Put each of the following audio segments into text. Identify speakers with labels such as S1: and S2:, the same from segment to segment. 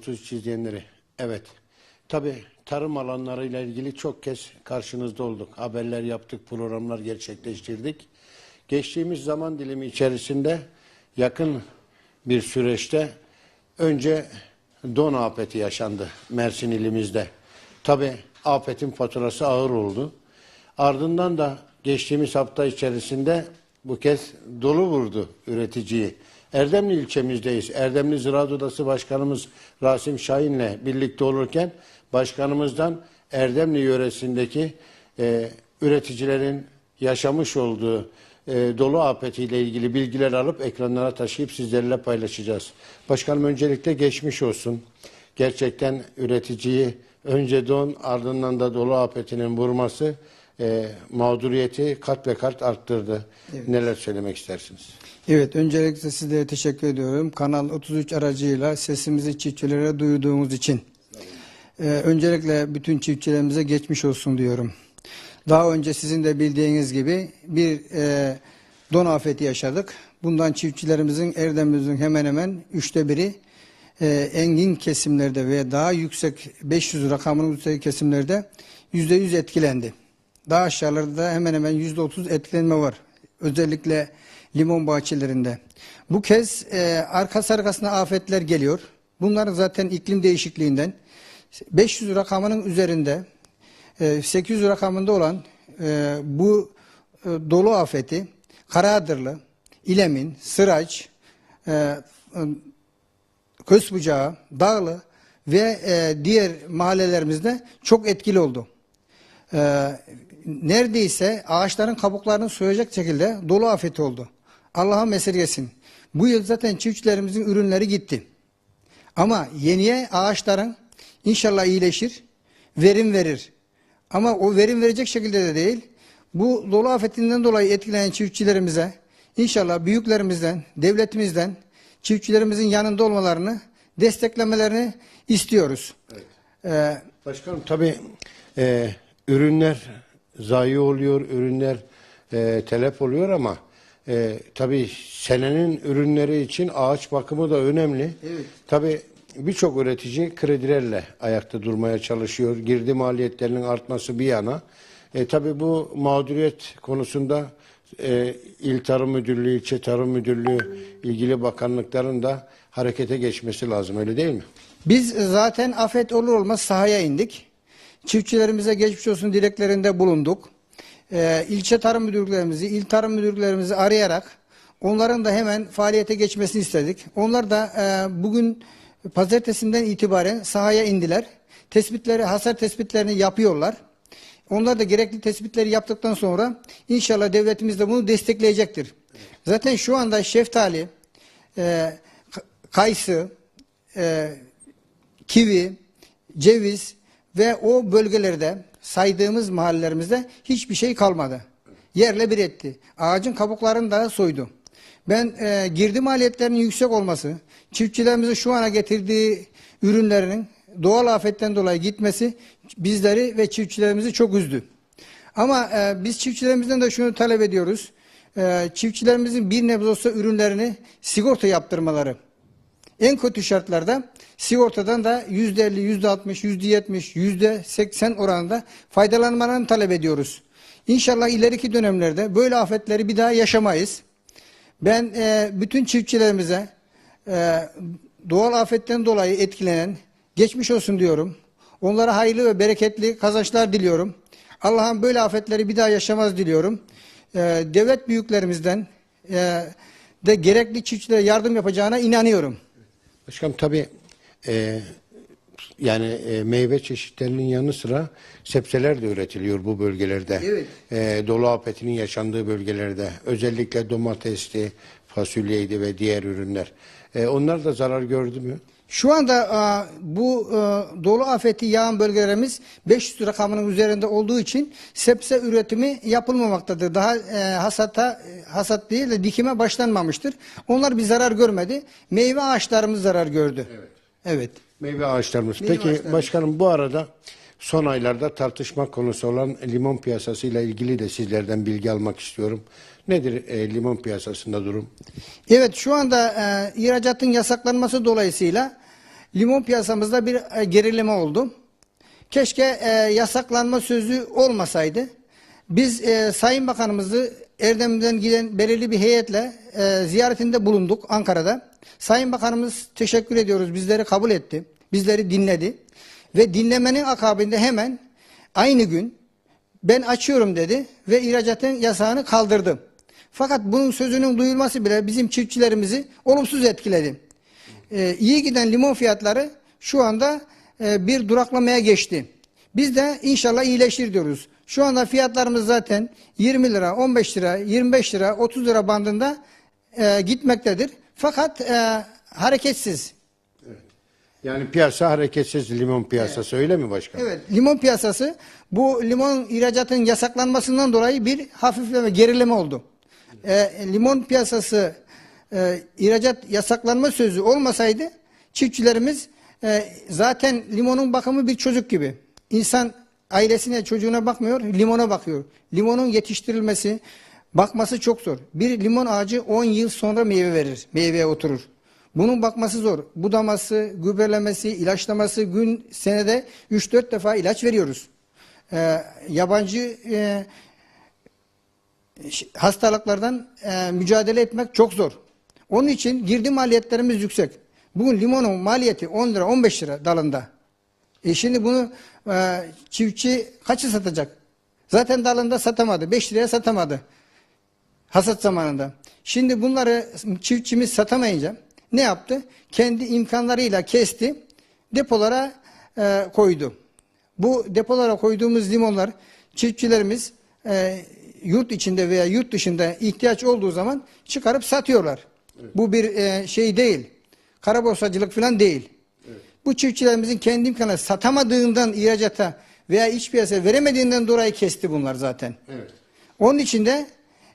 S1: 33 izleyenleri. Evet. Tabii tarım alanlarıyla ilgili çok kez karşınızda olduk. Haberler yaptık, programlar gerçekleştirdik. Geçtiğimiz zaman dilimi içerisinde yakın bir süreçte önce don afeti yaşandı Mersin ilimizde. Tabii afetin faturası ağır oldu. Ardından da geçtiğimiz hafta içerisinde bu kez dolu vurdu üreticiyi. Erdemli ilçemizdeyiz. Erdemli Ziraat Odası Başkanımız Rasim Şahin'le birlikte olurken başkanımızdan Erdemli yöresindeki e, üreticilerin yaşamış olduğu e, dolu afetiyle ilgili bilgiler alıp ekranlara taşıyıp sizlerle paylaşacağız. Başkanım öncelikle geçmiş olsun. Gerçekten üreticiyi önce don ardından da dolu afetinin vurması e, mağduriyeti kat ve kat arttırdı. Neler söylemek istersiniz?
S2: Evet, öncelikle sizlere teşekkür ediyorum. Kanal 33 aracıyla sesimizi çiftçilere duyurduğunuz için. Ee, öncelikle bütün çiftçilerimize geçmiş olsun diyorum. Daha önce sizin de bildiğiniz gibi bir e, don afeti yaşadık. Bundan çiftçilerimizin, erdemimizin hemen hemen üçte biri e, engin kesimlerde ve daha yüksek 500 rakamının üstü kesimlerde yüzde yüz etkilendi. Daha aşağılarda da hemen hemen yüzde otuz etkilenme var. Özellikle limon bahçelerinde. Bu kez e, arkası arkasına afetler geliyor. Bunlar zaten iklim değişikliğinden 500 rakamının üzerinde e, 800 rakamında olan e, bu e, dolu afeti Karaadırlı, İlemin, Sıraç, e, e, Kösbucağı, Dağlı ve e, diğer mahallelerimizde çok etkili oldu. E, neredeyse ağaçların kabuklarını soyacak şekilde dolu afeti oldu. Allah'a mesirgesin. Bu yıl zaten çiftçilerimizin ürünleri gitti. Ama yeniye ağaçların inşallah iyileşir, verim verir. Ama o verim verecek şekilde de değil. Bu dolu afetinden dolayı etkilenen çiftçilerimize inşallah büyüklerimizden, devletimizden çiftçilerimizin yanında olmalarını, desteklemelerini istiyoruz. Ee,
S1: Başkanım tabii e, ürünler zayi oluyor, ürünler e, telef oluyor ama e, tabii senenin ürünleri için ağaç bakımı da önemli.
S2: Evet.
S1: Tabii birçok üretici kredilerle ayakta durmaya çalışıyor. Girdi maliyetlerinin artması bir yana. E, tabii bu mağduriyet konusunda e, İl Tarım Müdürlüğü, İlçe Tarım Müdürlüğü ilgili bakanlıkların da harekete geçmesi lazım öyle değil mi?
S2: Biz zaten afet olur olmaz sahaya indik. Çiftçilerimize geçmiş olsun dileklerinde bulunduk. Ee, ilçe tarım müdürlüklerimizi, il tarım müdürlüklerimizi arayarak onların da hemen faaliyete geçmesini istedik. Onlar da e, bugün pazartesinden itibaren sahaya indiler. Tespitleri, hasar tespitlerini yapıyorlar. Onlar da gerekli tespitleri yaptıktan sonra inşallah devletimiz de bunu destekleyecektir. Zaten şu anda şeftali, e, kayısı, e, kivi, ceviz ve o bölgelerde saydığımız mahallelerimizde hiçbir şey kalmadı. Yerle bir etti. Ağacın kabuklarını da soydu. Ben e, girdi maliyetlerinin yüksek olması, çiftçilerimizin şu ana getirdiği ürünlerinin doğal afetten dolayı gitmesi bizleri ve çiftçilerimizi çok üzdü. Ama e, biz çiftçilerimizden de şunu talep ediyoruz. E, çiftçilerimizin bir nebze olsa ürünlerini sigorta yaptırmaları. En kötü şartlarda sigortadan da yüzde elli, yüzde altmış, yüzde yetmiş, yüzde seksen oranında faydalanmalarını talep ediyoruz. İnşallah ileriki dönemlerde böyle afetleri bir daha yaşamayız. Ben e, bütün çiftçilerimize e, doğal afetten dolayı etkilenen geçmiş olsun diyorum. Onlara hayırlı ve bereketli kazançlar diliyorum. Allah'ım böyle afetleri bir daha yaşamaz diliyorum. E, devlet büyüklerimizden e, de gerekli çiftçilere yardım yapacağına inanıyorum.
S1: Başkanım tabii e, yani e, meyve çeşitlerinin yanı sıra sebzeler de üretiliyor bu bölgelerde.
S2: Evet.
S1: E, dolu afetinin yaşandığı bölgelerde. Özellikle domatesli, fasulyeydi ve diğer ürünler. E, onlar da zarar gördü mü?
S2: Şu anda a, bu e, dolu afeti yağan bölgelerimiz 500 rakamının üzerinde olduğu için sebze üretimi yapılmamaktadır. Daha e, hasata e, hasat değil de dikime başlanmamıştır. Onlar bir zarar görmedi. Meyve ağaçlarımız zarar gördü. Evet. Evet.
S1: Meyve ağaçlarımız.
S2: Meyve
S1: Peki
S2: ağaçlarımız.
S1: başkanım bu arada son aylarda tartışma konusu olan limon piyasasıyla ilgili de sizlerden bilgi almak istiyorum. Nedir e, limon piyasasında durum?
S2: Evet şu anda e, ihracatın yasaklanması dolayısıyla limon piyasamızda bir e, gerileme oldu. Keşke e, yasaklanma sözü olmasaydı. Biz e, Sayın Bakanımızı Erdem'den giden belirli bir heyetle e, ziyaretinde bulunduk Ankara'da. Sayın Bakanımız teşekkür ediyoruz. Bizleri kabul etti. Bizleri dinledi. Ve dinlemenin akabinde hemen aynı gün ben açıyorum dedi ve ihracatın yasağını kaldırdı. Fakat bunun sözünün duyulması bile bizim çiftçilerimizi olumsuz etkiledi. Ee, iyi giden limon fiyatları şu anda e, bir duraklamaya geçti. Biz de inşallah iyileşir diyoruz. Şu anda fiyatlarımız zaten 20 lira, 15 lira, 25 lira, 30 lira bandında e, gitmektedir. Fakat e, hareketsiz.
S1: Yani piyasa hareketsiz limon piyasası öyle mi başkanım?
S2: Evet, limon piyasası bu limon ihracatının yasaklanmasından dolayı bir hafifleme, gerileme oldu. Ee, limon piyasası e, ihracat yasaklanma sözü olmasaydı çiftçilerimiz e, zaten limonun bakımı bir çocuk gibi. İnsan ailesine, çocuğuna bakmıyor, limona bakıyor. Limonun yetiştirilmesi, bakması çok zor. Bir limon ağacı 10 yıl sonra meyve verir, meyveye oturur. Bunun bakması zor. Budaması, gübrelemesi, ilaçlaması gün senede 3-4 defa ilaç veriyoruz. Ee, yabancı e, hastalıklardan e, mücadele etmek çok zor. Onun için girdi maliyetlerimiz yüksek. Bugün limonun maliyeti 10 lira 15 lira dalında. E şimdi bunu e, çiftçi kaçı satacak? Zaten dalında satamadı. 5 liraya satamadı. Hasat zamanında. Şimdi bunları çiftçimiz satamayınca ne yaptı? Kendi imkanlarıyla kesti, depolara e, koydu. Bu depolara koyduğumuz limonlar çiftçilerimiz e, yurt içinde veya yurt dışında ihtiyaç olduğu zaman çıkarıp satıyorlar. Bu bir e, şey değil. Kara borsacılık falan değil. Bu çiftçilerimizin kendi imkanı satamadığından ihracata veya iç piyasaya veremediğinden dolayı kesti bunlar zaten.
S1: Evet.
S2: Onun için de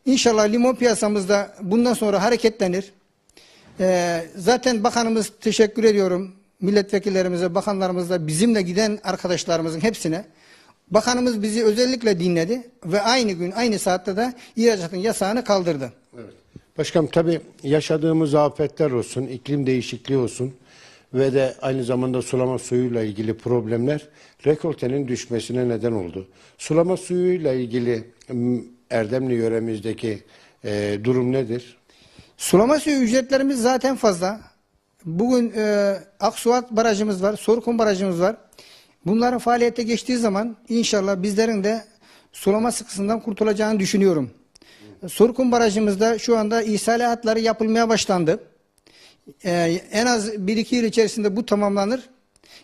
S2: inşallah limon piyasamızda bundan sonra hareketlenir. Ee, zaten bakanımız teşekkür ediyorum. Milletvekillerimize, bakanlarımıza, bizimle giden arkadaşlarımızın hepsine. Bakanımız bizi özellikle dinledi ve aynı gün, aynı saatte de ihracatın yasağını kaldırdı.
S1: Evet. Başkanım tabii yaşadığımız afetler olsun, iklim değişikliği olsun ve de aynı zamanda sulama suyuyla ilgili problemler rekoltenin düşmesine neden oldu. Sulama suyuyla ilgili Erdemli yöremizdeki e, durum nedir?
S2: Sulama suyu ücretlerimiz zaten fazla. Bugün e, Aksuat barajımız var, Sorkun barajımız var. Bunların faaliyete geçtiği zaman inşallah bizlerin de sulama sıkısından kurtulacağını düşünüyorum. Sorkun barajımızda şu anda ihsale yapılmaya başlandı. E, en az 1-2 yıl içerisinde bu tamamlanır.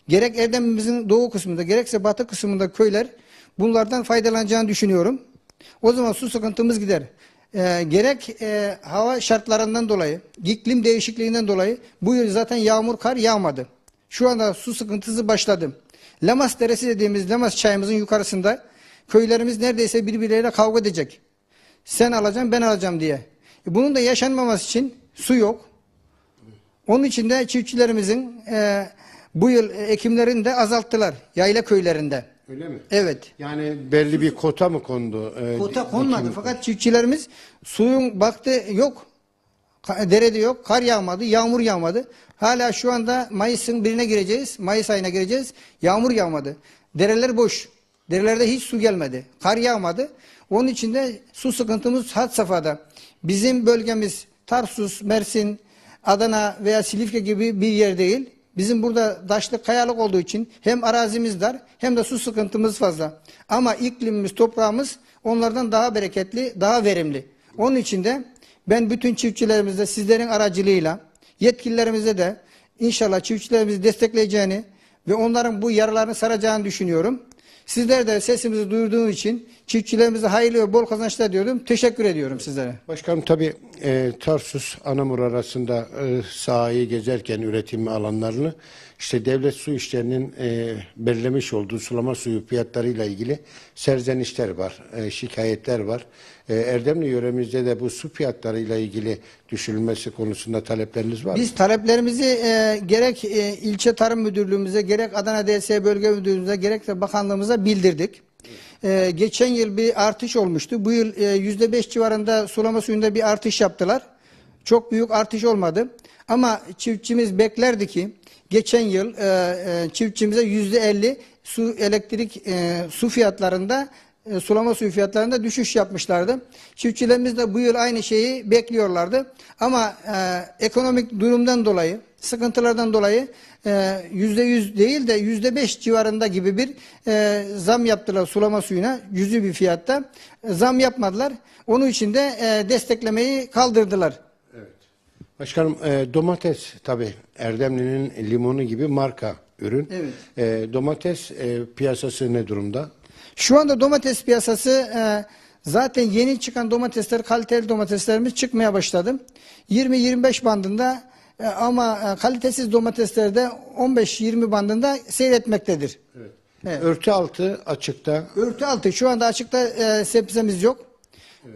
S2: Gerek Erdem'imizin doğu kısmında gerekse batı kısmında köyler bunlardan faydalanacağını düşünüyorum. O zaman su sıkıntımız gider. Ee, gerek e, hava şartlarından dolayı, iklim değişikliğinden dolayı bu yıl zaten yağmur kar yağmadı. Şu anda su sıkıntısı başladı. Lamas Deresi dediğimiz Lamas çayımızın yukarısında köylerimiz neredeyse birbirleriyle kavga edecek. Sen alacaksın ben alacağım diye. E, bunun da yaşanmaması için su yok. Onun için de çiftçilerimizin e, bu yıl ekimlerini de azalttılar yayla köylerinde.
S1: Öyle mi?
S2: Evet.
S1: Yani belli bir kota mı kondu? e,
S2: Kota konmadı
S1: dikim-
S2: fakat çiftçilerimiz suyun baktı yok. Ka- Derede yok. Kar yağmadı. Yağmur yağmadı. Hala şu anda Mayıs'ın birine gireceğiz. Mayıs ayına gireceğiz. Yağmur yağmadı. Dereler boş. Derelerde hiç su gelmedi. Kar yağmadı. Onun için de su sıkıntımız had safhada. Bizim bölgemiz Tarsus, Mersin, Adana veya Silifke gibi bir yer değil. Bizim burada daşlık kayalık olduğu için hem arazimiz dar hem de su sıkıntımız fazla. Ama iklimimiz, toprağımız onlardan daha bereketli, daha verimli. Onun için de ben bütün çiftçilerimize sizlerin aracılığıyla yetkililerimize de inşallah çiftçilerimizi destekleyeceğini ve onların bu yaralarını saracağını düşünüyorum. Sizler de sesimizi duyurduğunuz için çiftçilerimize hayırlı ve bol kazançlar diyorum. Teşekkür ediyorum sizlere.
S1: Başkanım tabii e, Tarsus Anamur arasında e, sahayı gezerken üretim alanlarını işte devlet su işlerinin e, belirlemiş olduğu sulama suyu fiyatlarıyla ilgili serzenişler var, e, şikayetler var. E, Erdemli yöremizde de bu su fiyatlarıyla ilgili düşürülmesi konusunda talepleriniz var mı?
S2: Biz taleplerimizi e, gerek e, ilçe tarım müdürlüğümüze, gerek Adana DS bölge müdürlüğümüze, gerek de bakanlığımıza bildirdik. E, geçen yıl bir artış olmuştu. Bu yıl e, yüzde beş civarında sulama suyunda bir artış yaptılar. Çok büyük artış olmadı. Ama çiftçimiz beklerdi ki geçen yıl e, e, çiftçimize yüzde elli su elektrik e, su fiyatlarında e, sulama suyu fiyatlarında düşüş yapmışlardı. Çiftçilerimiz de bu yıl aynı şeyi bekliyorlardı. Ama e, ekonomik durumdan dolayı, sıkıntılardan dolayı e, yüzde yüz değil de yüzde beş civarında gibi bir e, zam yaptılar sulama suyuna yüzü bir fiyatta. E, zam yapmadılar. Onun için de e, desteklemeyi kaldırdılar.
S1: Başkanım e, domates tabi Erdemli'nin limonu gibi marka ürün.
S2: Evet.
S1: E, domates e, piyasası ne durumda?
S2: Şu anda domates piyasası e, zaten yeni çıkan domatesler, kaliteli domateslerimiz çıkmaya başladı. 20-25 bandında e, ama e, kalitesiz domatesler de 15-20 bandında seyretmektedir. Evet.
S1: Örtü altı açıkta.
S2: Örtü altı şu anda açıkta e, sebzemiz yok.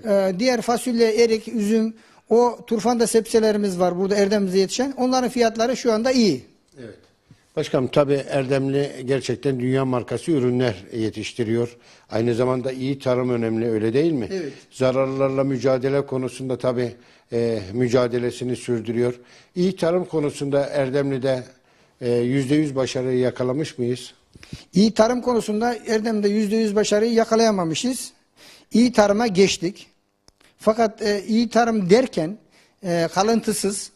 S2: E, diğer fasulye, erik, üzüm, o turfanda sebzelerimiz var burada Erdem'imize yetişen. Onların fiyatları şu anda iyi.
S1: Evet. Başkanım tabi Erdemli gerçekten dünya markası ürünler yetiştiriyor. Aynı zamanda iyi tarım önemli öyle değil mi?
S2: Evet.
S1: Zararlarla mücadele konusunda tabi e, mücadelesini sürdürüyor. İyi tarım konusunda Erdemli'de e, yüzde yüz başarıyı yakalamış mıyız?
S2: İyi tarım konusunda Erdem'de yüzde yüz başarıyı yakalayamamışız. İyi tarıma geçtik. Fakat e, iyi tarım derken e, kalıntısız,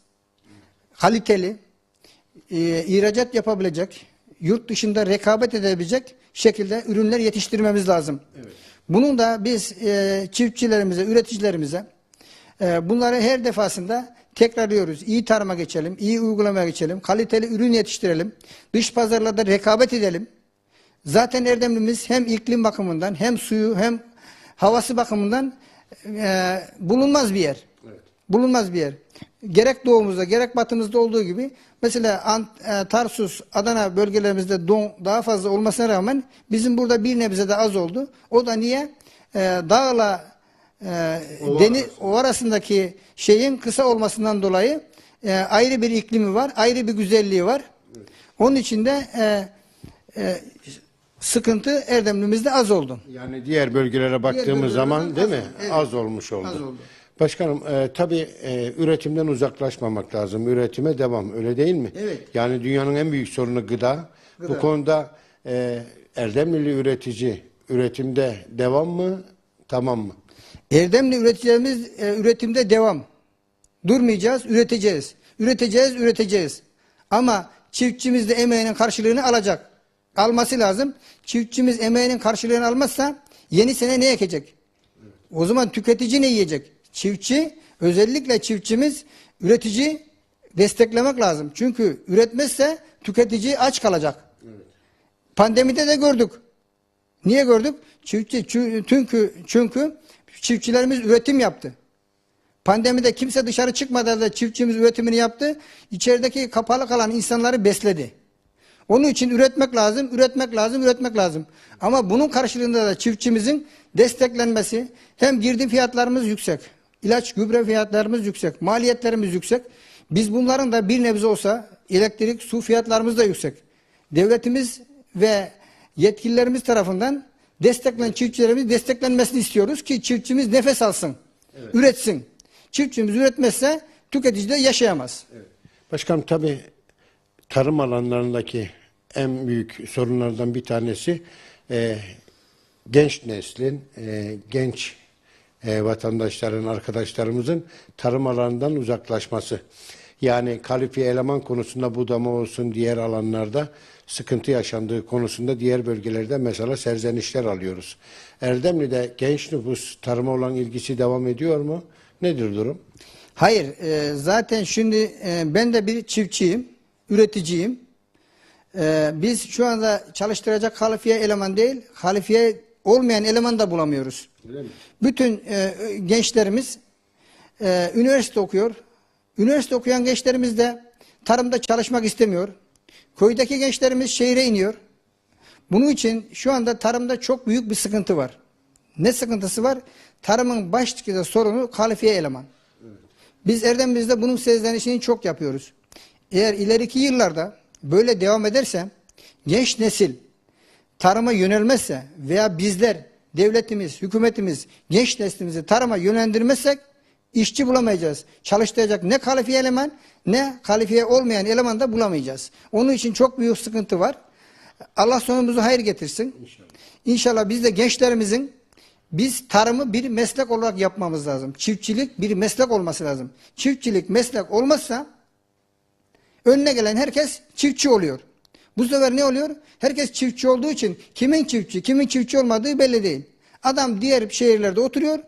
S2: kaliteli, e, ihracat yapabilecek, yurt dışında rekabet edebilecek şekilde ürünler yetiştirmemiz lazım. Bunun da biz e, çiftçilerimize, üreticilerimize bunları her defasında tekrarlıyoruz. İyi tarıma geçelim, iyi uygulamaya geçelim, kaliteli ürün yetiştirelim, dış pazarlarda rekabet edelim. Zaten Erdemlimiz hem iklim bakımından hem suyu hem havası bakımından e, bulunmaz bir yer. Bulunmaz bir yer. Gerek doğumuzda gerek batımızda olduğu gibi mesela Ant- e, Tarsus, Adana bölgelerimizde don daha fazla olmasına rağmen bizim burada bir nebze de az oldu. O da niye? E, dağla e,
S1: arası.
S2: o arasındaki şeyin kısa olmasından dolayı e, ayrı bir iklimi var, ayrı bir güzelliği var. Onun için de e, e, sıkıntı Erdemlimizde az oldu.
S1: Yani diğer bölgelere baktığımız
S2: bölgelerden
S1: zaman değil
S2: az
S1: mi?
S2: evet.
S1: Az olmuş oldu.
S2: Az oldu.
S1: Başkanım e, tabii e, üretimden uzaklaşmamak lazım. Üretime devam öyle değil mi?
S2: Evet.
S1: Yani dünyanın en büyük sorunu gıda.
S2: Gıda.
S1: Bu konuda e, Erdemlili üretici üretimde devam mı? Tamam mı?
S2: Erdemli üreticilerimiz e, üretimde devam. Durmayacağız, üreteceğiz. Üreteceğiz, üreteceğiz. Ama çiftçimiz de emeğinin karşılığını alacak. Alması lazım. Çiftçimiz emeğinin karşılığını almazsa yeni sene ne ekecek? O zaman tüketici ne yiyecek? Çiftçi, özellikle çiftçimiz üretici desteklemek lazım. Çünkü üretmezse tüketici aç kalacak. Pandemide de gördük. Niye gördük? Çiftçi çü- çünkü çünkü çiftçilerimiz üretim yaptı. Pandemide kimse dışarı çıkmadan da çiftçimiz üretimini yaptı. İçerideki kapalı kalan insanları besledi. Onun için üretmek lazım, üretmek lazım, üretmek lazım. Ama bunun karşılığında da çiftçimizin desteklenmesi hem girdi fiyatlarımız yüksek, ilaç gübre fiyatlarımız yüksek, maliyetlerimiz yüksek. Biz bunların da bir nebze olsa elektrik, su fiyatlarımız da yüksek. Devletimiz ve yetkililerimiz tarafından desteklenen çiftçilerimiz desteklenmesini istiyoruz ki çiftçimiz nefes alsın, üretsin. Çiftçimiz üretmezse tüketici de yaşayamaz.
S1: Başkanım tabii tarım alanlarındaki en büyük sorunlardan bir tanesi e, genç neslin, e, genç e, vatandaşların, arkadaşlarımızın tarım alanından uzaklaşması. Yani kalifiye eleman konusunda budama olsun diğer alanlarda sıkıntı yaşandığı konusunda diğer bölgelerde mesela serzenişler alıyoruz. Erdemli'de genç nüfus tarıma olan ilgisi devam ediyor mu? Nedir durum?
S2: Hayır, e, zaten şimdi e, ben de bir çiftçiyim, üreticiyim. E, biz şu anda çalıştıracak kalifiye eleman değil, kalifiye olmayan eleman da bulamıyoruz. Bütün e, gençlerimiz e, üniversite okuyor. Üniversite okuyan gençlerimiz de tarımda çalışmak istemiyor. Köydeki gençlerimiz şehire iniyor. Bunun için şu anda tarımda çok büyük bir sıkıntı var. Ne sıkıntısı var? Tarımın başlıca sorunu kalifiye eleman. Biz Erdem'imizde bunun sezlenişini çok yapıyoruz. Eğer ileriki yıllarda böyle devam ederse genç nesil tarıma yönelmezse veya bizler devletimiz, hükümetimiz genç neslimizi tarıma yönlendirmezsek işçi bulamayacağız. Çalıştıracak ne kalifiye eleman ne kalifiye olmayan eleman da bulamayacağız. Onun için çok büyük sıkıntı var. Allah sonumuzu hayır getirsin. İnşallah biz de gençlerimizin biz tarımı bir meslek olarak yapmamız lazım. Çiftçilik bir meslek olması lazım. Çiftçilik meslek olmazsa önüne gelen herkes çiftçi oluyor. Bu sefer ne oluyor? Herkes çiftçi olduğu için kimin çiftçi, kimin çiftçi olmadığı belli değil. Adam diğer şehirlerde oturuyor,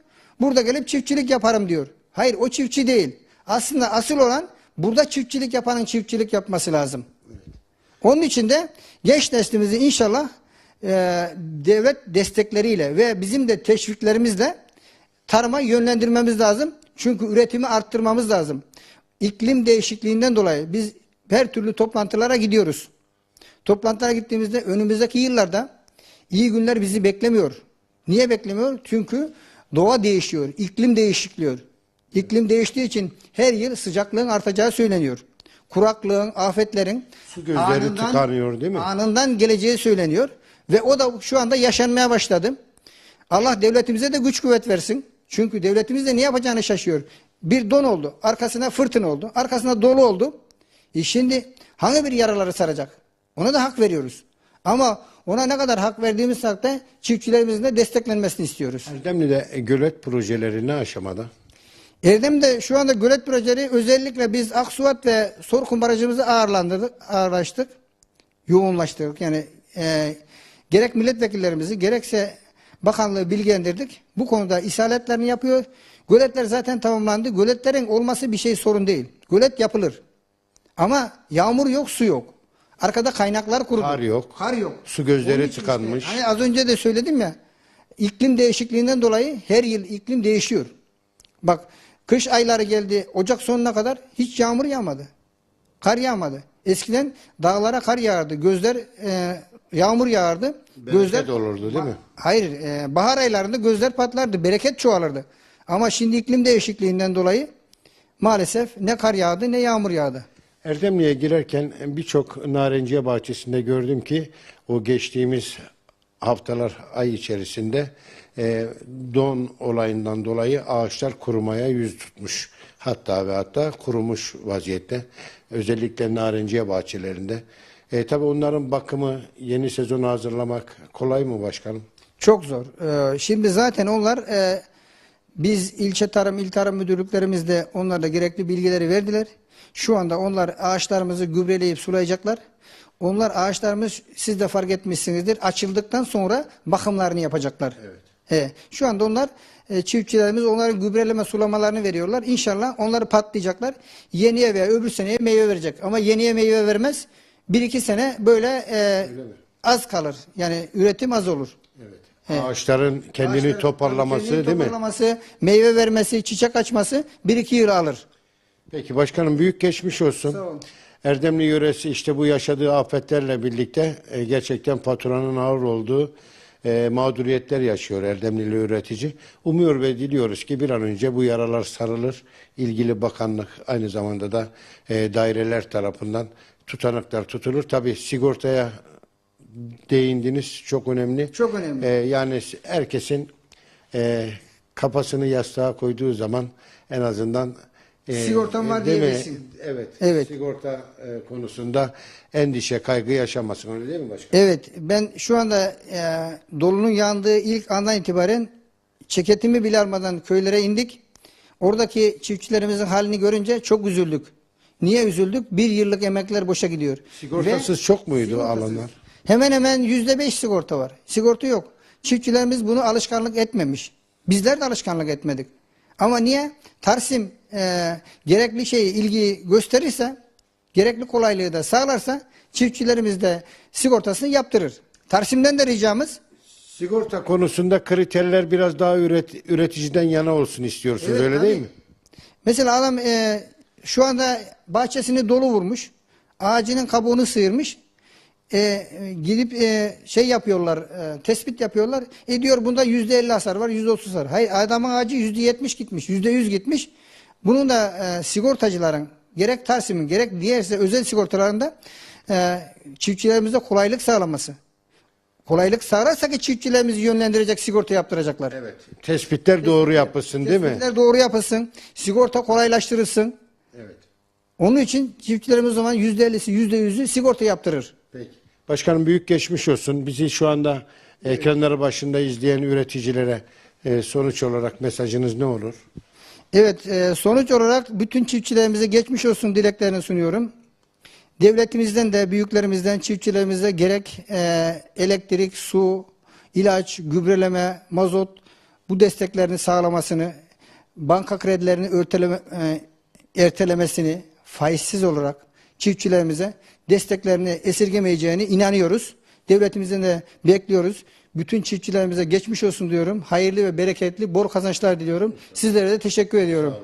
S2: burada gelip çiftçilik yaparım diyor. Hayır o çiftçi değil. Aslında asıl olan burada çiftçilik yapanın çiftçilik yapması lazım. Onun için de genç neslimizi inşallah e, devlet destekleriyle ve bizim de teşviklerimizle tarıma yönlendirmemiz lazım. Çünkü üretimi arttırmamız lazım. İklim değişikliğinden dolayı biz her türlü toplantılara gidiyoruz. Toplantılara gittiğimizde önümüzdeki yıllarda iyi günler bizi beklemiyor. Niye beklemiyor? Çünkü doğa değişiyor, iklim değişikliyor. İklim değiştiği için her yıl sıcaklığın artacağı söyleniyor. Kuraklığın, afetlerin
S1: Su gözleri tıkanıyor, değil mi?
S2: Anından geleceği söyleniyor. Ve o da şu anda yaşanmaya başladı. Allah devletimize de güç kuvvet versin. Çünkü devletimiz de ne yapacağını şaşıyor. Bir don oldu, arkasına fırtına oldu, arkasına dolu oldu. E şimdi hangi bir yaraları saracak? Ona da hak veriyoruz. Ama ona ne kadar hak verdiğimiz takdirde çiftçilerimizin de desteklenmesini istiyoruz.
S1: Erdemli'de e, gölet projeleri ne aşamada?
S2: Erdem'de şu anda gölet projeleri özellikle biz Aksuat ve Sorkum barajımızı ağırlandırdık, ağırlaştık, yoğunlaştırdık. Yani e, gerek milletvekillerimizi gerekse bakanlığı bilgilendirdik. Bu konuda isaletlerini yapıyor. Göletler zaten tamamlandı. Göletlerin olması bir şey sorun değil. Gölet yapılır. Ama yağmur yok, su yok. Arkada kaynaklar kurudu.
S1: Kar yok.
S2: Kar yok.
S1: Su gözleri
S2: Onun için
S1: tıkanmış.
S2: Hani az önce de söyledim ya. iklim değişikliğinden dolayı her yıl iklim değişiyor. Bak kış ayları geldi Ocak sonuna kadar hiç yağmur yağmadı. Kar yağmadı. Eskiden dağlara kar yağardı. Gözler e, yağmur yağardı.
S1: Bereket olurdu değil mi?
S2: Hayır, e, bahar aylarında gözler patlardı, bereket çoğalırdı. Ama şimdi iklim değişikliğinden dolayı maalesef ne kar yağdı ne yağmur yağdı.
S1: Erdemli'ye girerken birçok narenciye bahçesinde gördüm ki o geçtiğimiz haftalar ay içerisinde e, don olayından dolayı ağaçlar kurumaya yüz tutmuş. Hatta ve hatta kurumuş vaziyette. Özellikle narenciye bahçelerinde. E, tabii onların bakımı yeni sezonu hazırlamak kolay mı başkanım?
S2: Çok zor. Ee, şimdi zaten onlar e, biz ilçe tarım, il tarım müdürlüklerimizde onlara gerekli bilgileri verdiler. Şu anda onlar ağaçlarımızı gübreleyip sulayacaklar. Onlar ağaçlarımız siz de fark etmişsinizdir. Açıldıktan sonra bakımlarını yapacaklar. Evet. şu anda onlar e, çiftçilerimiz onların gübreleme sulamalarını veriyorlar. İnşallah onları patlayacaklar. Yeniye veya öbür seneye meyve verecek. Ama yeniye meyve vermez. Bir iki sene böyle e, az kalır. Yani üretim az olur.
S1: Ağaçların kendini
S2: Ağaçların
S1: toparlaması
S2: kendini
S1: değil mi?
S2: toparlaması, meyve vermesi, çiçek açması bir iki yıl alır.
S1: Peki başkanım büyük geçmiş olsun.
S2: Sağ olun.
S1: Erdemli yöresi işte bu yaşadığı afetlerle birlikte e, gerçekten faturanın ağır olduğu e, mağduriyetler yaşıyor Erdemlili üretici. Umuyor ve diliyoruz ki bir an önce bu yaralar sarılır. İlgili bakanlık aynı zamanda da e, daireler tarafından tutanaklar tutulur. Tabii sigortaya değindiniz çok önemli.
S2: Çok önemli.
S1: E, yani herkesin e, kafasını yastığa koyduğu zaman en azından e,
S2: Sigortam var
S1: değil mi?
S2: diyebilsin.
S1: Evet.
S2: Evet.
S1: Sigorta e, konusunda endişe, kaygı yaşamasın öyle değil mi başkanım?
S2: Evet ben şu anda e, dolunun yandığı ilk andan itibaren ceketimi bile almadan köylere indik. Oradaki çiftçilerimizin halini görünce çok üzüldük. Niye üzüldük? Bir yıllık emekler boşa gidiyor.
S1: Sigortasız
S2: Ve-
S1: çok muydu
S2: Sigortasız.
S1: alanlar?
S2: Hemen hemen yüzde beş sigorta var. Sigorta yok. Çiftçilerimiz bunu alışkanlık etmemiş. Bizler de alışkanlık etmedik. Ama niye? Tarsim e, gerekli şeyi ilgi gösterirse, gerekli kolaylığı da sağlarsa çiftçilerimiz de sigortasını yaptırır. Tarsim'den de ricamız
S1: Sigorta konusunda kriterler biraz daha üret, üreticiden yana olsun istiyorsunuz
S2: Evet,
S1: öyle
S2: tabii.
S1: değil mi?
S2: Mesela adam e, şu anda bahçesini dolu vurmuş. Ağacının kabuğunu sıyırmış. E, gidip e, şey yapıyorlar, e, tespit yapıyorlar. E diyor bunda yüzde elli hasar var, yüzde otuz hasar. Hayır adamın ağacı yüzde yetmiş gitmiş, yüzde yüz gitmiş. Bunun da e, sigortacıların gerek Tarsim'in gerek diğerse özel sigortalarında e, çiftçilerimize kolaylık sağlaması. kolaylık sağlarsa ki çiftçilerimizi yönlendirecek sigorta yaptıracaklar.
S1: Evet. Tespitler doğru yapılsın değil mi?
S2: Tespitler doğru yapılsın. Sigorta kolaylaştırılsın.
S1: Evet.
S2: Onun için çiftçilerimiz o zaman %50'si %100'ü sigorta yaptırır.
S1: Başkanım büyük geçmiş olsun. Bizi şu anda ekranları başında izleyen üreticilere e, sonuç olarak mesajınız ne olur?
S2: Evet, e, sonuç olarak bütün çiftçilerimize geçmiş olsun dileklerini sunuyorum. Devletimizden de, büyüklerimizden, çiftçilerimize gerek e, elektrik, su, ilaç, gübreleme, mazot bu desteklerini sağlamasını, banka kredilerini örteleme, ertelemesini faizsiz olarak çiftçilerimize desteklerini esirgemeyeceğini inanıyoruz. Devletimizden de bekliyoruz. Bütün çiftçilerimize geçmiş olsun diyorum. Hayırlı ve bereketli, bol kazançlar diliyorum. Sizlere de teşekkür ediyorum.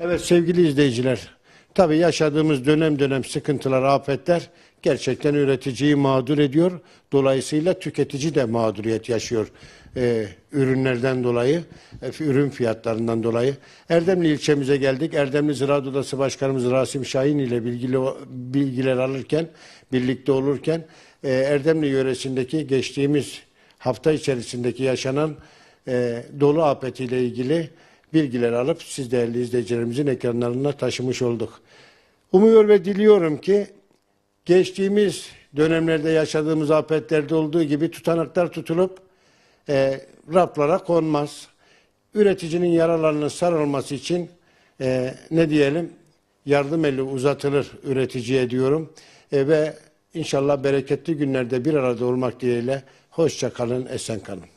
S1: Evet sevgili izleyiciler. Tabii yaşadığımız dönem dönem sıkıntılar, afetler gerçekten üreticiyi mağdur ediyor. Dolayısıyla tüketici de mağduriyet yaşıyor e, ürünlerden dolayı, e, ürün fiyatlarından dolayı. Erdemli ilçemize geldik. Erdemli Ziraat Odası Başkanımız Rasim Şahin ile bilgili bilgiler alırken, birlikte olurken e, Erdemli yöresindeki geçtiğimiz hafta içerisindeki yaşanan e, dolu afetiyle ilgili bilgiler alıp siz değerli izleyicilerimizin ekranlarına taşımış olduk. Umuyor ve diliyorum ki geçtiğimiz dönemlerde yaşadığımız afetlerde olduğu gibi tutanaklar tutulup e, raflara konmaz. Üreticinin yaralarının sarılması için e, ne diyelim yardım eli uzatılır üreticiye diyorum. E, ve inşallah bereketli günlerde bir arada olmak dileğiyle hoşça kalın, esen kalın.